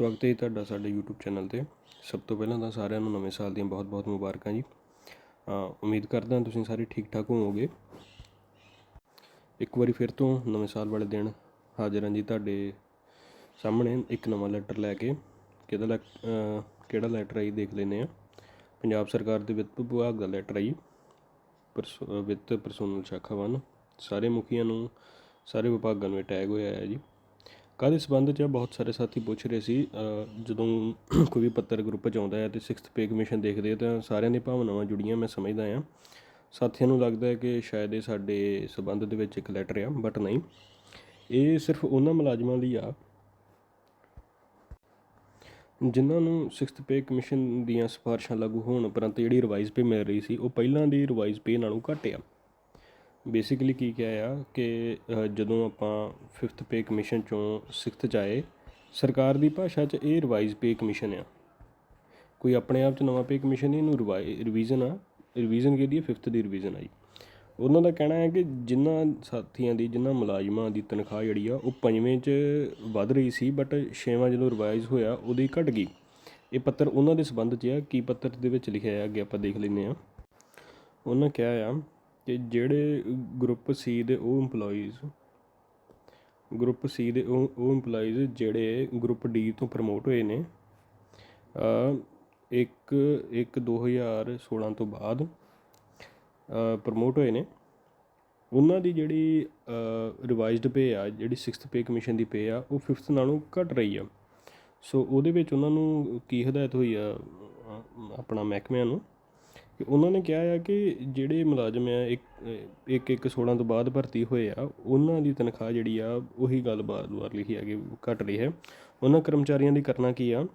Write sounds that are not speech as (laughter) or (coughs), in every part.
ਸਵਾਗਤ ਹੈ ਜੀ ਤੁਹਾਡਾ ਸਾਡੇ YouTube ਚੈਨਲ ਤੇ। ਸਭ ਤੋਂ ਪਹਿਲਾਂ ਤਾਂ ਸਾਰਿਆਂ ਨੂੰ ਨਵੇਂ ਸਾਲ ਦੀਆਂ ਬਹੁਤ-ਬਹੁਤ ਮੁਬਾਰਕਾਂ ਜੀ। ਅ, ਉਮੀਦ ਕਰਦਾ ਹਾਂ ਤੁਸੀਂ ਸਾਰੇ ਠੀਕ-ਠਾਕ ਹੋਵੋਗੇ। ਇੱਕ ਵਾਰੀ ਫਿਰ ਤੋਂ ਨਵੇਂ ਸਾਲ ਵਾਲੇ ਦਿਨ ਹਾਜ਼ਰ ਹਾਂ ਜੀ ਤੁਹਾਡੇ ਸਾਹਮਣੇ ਇੱਕ ਨਵਾਂ ਲੈਟਰ ਲੈ ਕੇ। ਕਿਹਦਾ ਲੈ ਕਿਹੜਾ ਲੈਟਰ ਹੈ ਜੀ ਦੇਖ ਲੈਂਦੇ ਆ ਪੰਜਾਬ ਸਰਕਾਰ ਦੇ ਵਿੱਤ ਵਿਭਾਗ ਦਾ ਲੈਟਰ ਹੈ ਜੀ। ਪਰਸ- ਵਿੱਤ ਪਰਸੋਨਲ ਸ਼ਾਖਾ ਵਨ। ਸਾਰੇ ਮੁਖੀਆਂ ਨੂੰ ਸਾਰੇ ਵਿਭਾਗਾਂ ਨੂੰ ਟੈਗ ਹੋਇਆ ਹੈ ਜੀ। ਕਾਹਦੇ ਸੰਬੰਧ 'ਚ ਆ? ਬਹੁਤ ਸਾਰੇ ਸਾਥੀ ਪੁੱਛ ਰਹੇ ਸੀ ਜਦੋਂ (coughs) ਕੋਈ ਵੀ ਪੱਤਰ ਗਰੁੱਪ 'ਚ ਆਉਂਦਾ ਹੈ ਤੇ 6th ਪੇ ਕਮਿਸ਼ਨ ਦੇਖਦੇ ਤਾਂ ਸਾਰਿਆਂ ਦੀ ਭਾਵਨਾਵਾਂ ਜੁੜੀਆਂ ਮੈਂ ਸਮਝਦਾ ਆ ਸਾਥੀਆਂ ਨੂੰ ਲੱਗਦਾ ਹੈ ਕਿ ਸ਼ਾਇਦ ਇਹ ਸਾਡੇ ਸੰਬੰਧ ਦੇ ਵਿੱਚ ਇੱਕ ਲੈਟਰ ਆ ਬਟ ਨਹੀਂ ਇਹ ਸਿਰਫ ਉਹਨਾਂ ਮੁਲਾਜ਼ਮਾਂ ਲਈ ਆ ਜਿਨ੍ਹਾਂ ਨੂੰ 6th ਪੇ ਕਮਿਸ਼ਨ ਦੀਆਂ ਸਿਫਾਰਿਸ਼ਾਂ ਲਾਗੂ ਹੋਣ ਉਪਰੰਤ ਜਿਹੜੀ ਰਿਵਾਈਜ਼ ਪੇ ਮਿਲ ਰਹੀ ਸੀ, ਉਹ ਪਹਿਲਾਂ ਦੀ ਰਿਵਾਈਜ਼ ਪੇ ਨਾਲੋਂ ਘੱਟ ਆ ਬੇਸਿਕਲੀ ਕੀ ਕਿਹਾ ਆ ਕਿ ਜਦੋਂ ਆਪਾਂ 5th ਪੇ ਕਮਿਸ਼ਨ ਚੋਂ 6th ਚ ਆਏ ਸਰਕਾਰ ਦੀ ਭਾਸ਼ਾ 'ਚ ਇਹ ਰਿਵਾਈਜ਼ ਪੇ ਕਮਿਸ਼ਨ ਆ। ਕੋਈ ਆਪਣੇ ਆਪ 'ਚ ਨਵਾਂ ਪੇ ਕਮਿਸ਼ਨ ਨਹੀਂ, ਇਹਨੂੰ ਰਿਵੀਜ਼ਨ ਆ। ਰਿਵੀਜ਼ਨ ਕਿਹਦੀ ਹੈ 5th ਦੀ ਰਿਵੀਜ਼ਨ ਆਈ ਉਹਨਾਂ ਦਾ ਕਹਿਣਾ ਹੈ ਕਿ ਜਿਨ੍ਹਾਂ ਸਾਥੀਆਂ ਦੀ ਜਿਨ੍ਹਾਂ ਮੁਲਾਜ਼ਮਾਂ ਦੀ ਤਨਖਾਹ ਜਿਹੜੀ ਆ, ਉਹ ਪੰਜਵੇਂ 'ਚ ਵੱਧ ਰਹੀ ਸੀ ਬਟ ਛੇਵਾਂ ਜਦੋਂ ਰਿਵਾਈਜ਼ ਹੋਇਆ, ਉਹਦੀ ਘਟ ਗਈ। ਇਹ ਪੱਤਰ ਉਹਨਾਂ ਦੇ ਸੰਬੰਧ 'ਚ ਆ, ਕੀ ਪੱਤਰ ਦੇ ਵਿੱਚ ਲਿਖਿਆ ਹੈ ਅੱਗੇ ਆਪਾਂ ਦੇਖ ਲੈਂਦੇ ਆ ਉਹਨਾਂ ਕਿਹਾ ਆ ਕਿ ਜਿਹੜੇ ਗਰੁੱਪ ਸੀ ਦੇ ਉਹ EMPLOYEES ਗਰੁੱਪ ਸੀ ਦੇ ਉਹ ਉਹ EMPLOYEES ਜਿਹੜੇ ਗਰੁੱਪ ਡੀ ਤੋਂ ਪ੍ਰਮੋਟ ਹੋਏ ਨੇ ਅ, ਇੱਕ ਇੱਕ 2016 ਤੋਂ ਬਾਅਦ ਪ੍ਰਮੋਟ ਹੋਏ ਨੇ। ਉਹਨਾਂ ਦੀ ਜਿਹੜੀ ਰਿਵਾਈਜ਼ਡ ਪੇ ਆ ਜਿਹੜੀ 6th ਪੇ ਕਮਿਸ਼ਨ ਦੀ ਪੇ ਆ ਉਹ 5th ਨਾਲੋਂ ਘਟ ਰਹੀ ਆ। ਸੋ ਉਹਦੇ ਵਿੱਚ ਉਹਨਾਂ ਨੂੰ ਕੀ ਹਦਾਇਤ ਹੋਈ ਆ ਆਪਣਾ ਮਹਿਕਮਿਆਂ ਨੂੰ? ਉਹਨਾਂ ਨੇ ਕਿਹਾ ਆ ਕਿ ਜਿਹੜੇ ਮੁਲਾਜ਼ਮ ਆ, ਇੱਕ ਇੱਕ ਇੱਕ 16 ਤੋਂ ਬਾਅਦ ਭਰਤੀ ਹੋਏ ਆ, ਉਹਨਾਂ ਦੀ ਤਨਖਾਹ ਜਿਹੜੀ ਆ, ਉਹੀ ਗੱਲ ਬਾਰ-ਬਾਰ ਲਿਖੀ ਆ ਕਿ ਘਟ ਰਹੀ ਹੈ। ਉਹਨਾਂ ਕਰਮਚਾਰੀਆਂ ਦੀ ਕਰਨਾ ਕੀ ਆ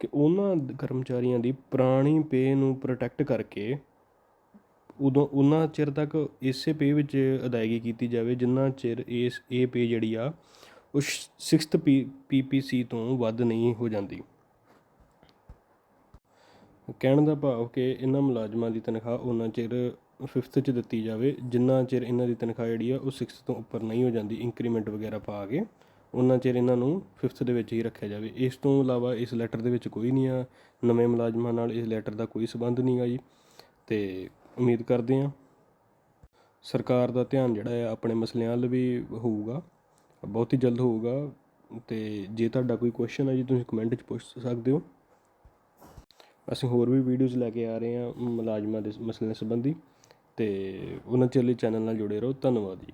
ਕਿ ਉਹਨਾਂ ਕਰਮਚਾਰੀਆਂ ਦੀ ਪੁਰਾਣੀ ਪੇ ਨੂੰ ਪ੍ਰੋਟੈਕਟ ਕਰਕੇ ਉਦੋਂ, ਉਹਨਾਂ ਚਿਰ ਤੱਕ ਇਸੇ ਪੇ ਵਿੱਚ ਅਦਾਇਗੀ ਕੀਤੀ ਜਾਵੇ, ਜਿੰਨਾ ਚਿਰ ਇਸ, ਇਹ ਪੇ ਜਿਹੜੀ ਆ, ਉਹ 6th ਪੀ ਪੀਪੀਸੀ ਤੋਂ ਵੱਧ ਨਹੀਂ ਹੋ ਜਾਂਦੀ। ਕਹਿਣ ਦਾ ਭਾਵ ਕਿ ਇਹਨਾਂ ਮੁਲਾਜ਼ਮਾਂ ਦੀ ਤਨਖਾਹ ਉਨਾਂ ਚਿਰ ਫਿਫਥ ਚ ਦਿੱਤੀ ਜਾਵੇ, ਜਿੰਨਾ ਚਿਰ ਇਹਨਾਂ ਦੀ ਤਨਖਾਹ ਜਿਹੜੀ ਆ ਉਹ ਸਿਕਸਥ ਤੋਂ ਉੱਪਰ ਨਹੀਂ ਹੋ ਜਾਂਦੀ ਇੰਕਰੀਮੈਂਟ ਵਗੈਰਾ ਪਾ ਕੇ ਉਹਨਾਂ ਚਿਰ ਇਹਨਾਂ ਨੂੰ ਫਿਫਥ ਦੇ ਵਿੱਚ ਹੀ ਰੱਖਿਆ ਜਾਵੇ। ਇਸ ਤੋਂ ਇਲਾਵਾ ਇਸ ਲੈਟਰ ਦੇ ਵਿੱਚ ਕੋਈ ਨਹੀਂ ਆ, ਨਵੇਂ ਮੁਲਾਜ਼ਮਾਂ ਨਾਲ ਇਸ ਲੈਟਰ ਦਾ ਕੋਈ ਸਬੰਧ ਨਹੀਂ ਗਾ ਜੀ। ਤੇ ਉਮੀਦ ਕਰਦੇ ਹਾਂ ਸਰਕਾਰ ਦਾ ਧਿਆਨ ਜਿਹੜਾ ਆ ਆਪਣੇ ਮਸਲਿਆਂ ਵੱਲ ਵੀ ਹੋਊਗਾ, ਬਹੁਤ ਹੀ ਜਲਦ ਹੋਊਗਾ। ਤੇ ਜੇ ਤੁਹਾਡਾ ਕੋਈ ਕੁਐਸਚਨ ਹੈ ਜੀ, ਤੁਸੀਂ ਕਮੈਂਟ 'ਚ ਪੁੱਛ ਸਕਦੇ ਹੋ। ਅਸੀਂ ਹੋਰ ਵੀ ਵੀਡੀਓਜ਼ ਲੈ ਕੇ ਆ ਰਹੇ ਹਾਂ ਮੁਲਾਜ਼ਮਾਂ ਦੇ ਮਸਲਿਆਂ ਸੰਬੰਧੀ ਅਤੇ ਉਹਨਾਂ ਚਲੇ ਚੈਨਲ ਨਾਲ ਜੁੜੇ ਰਹੋ। ਧੰਨਵਾਦ ਜੀ।